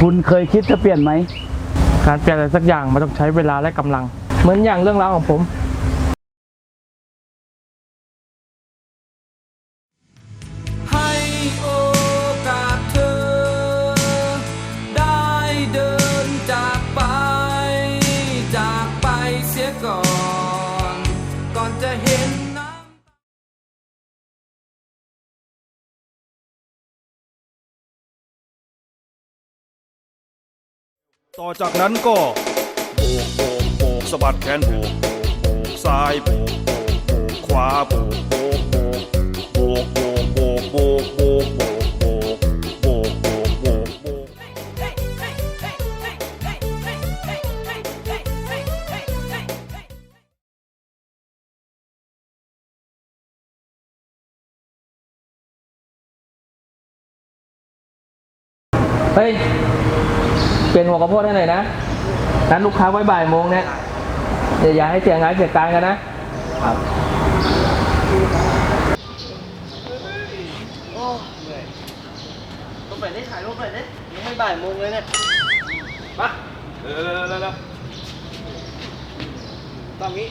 คุณเคยคิดจะเปลี่ยนไหม การเปลี่ยนอะไรสักอย่างมันต้องใช้เวลาและกำลัง เหมือนอย่างเรื่องราวของผม ต่อจากนั้นก็โบกโบกโบกสะบัดแขนโบกโบกโบกซ้ายโบกโบกโบกขวาโบกโบกโบกโบกโบกโบกโบกโบกโบกโบกโบกโบกโบกโบกเฮ้ย เปลี่ยนหัวกระโพดให้หน่อยนะนัดลูกค้าไว้บ่ายโมงเนี่ยอย่าอย่าให้เสียงานเสียการกันนะครับรูปไปได้ถ่ายรูปไปได้ยังไม่บ่ายโมงเลยเนี่ยมาเร็วเร็วเร็วเร็วตอนนี้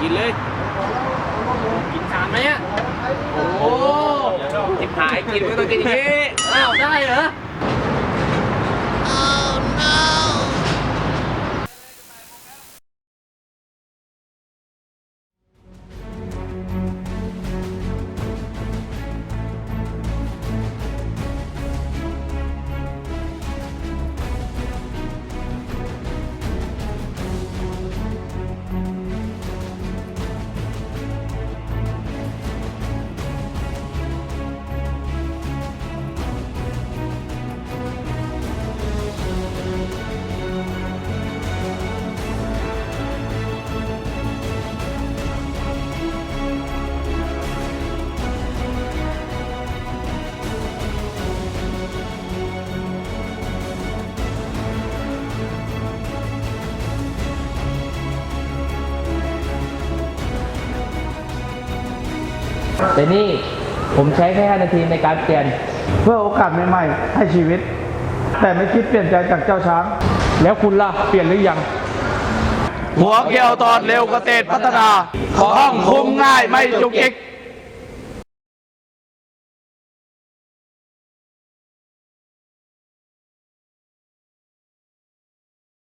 กินเลยกินชามไหมอะโอ้โหจิบ หายกินก็ต้องกินอย่างนี้ อ้าวได้เหรอ แต่นี่ผมใช้แค่ 5 นาทีในการเปลี่ยน เพื่อโอกาสใหม่ๆให้ชีวิต แต่ไม่คิดเปลี่ยนใจจากเจ้าช้าง แล้วคุณล่ะ เปลี่ยนหรือยัง หัวเกี่ยวตอนเร็วเกษตรพัฒนาของคุ้มง่ายไม่จุกจิก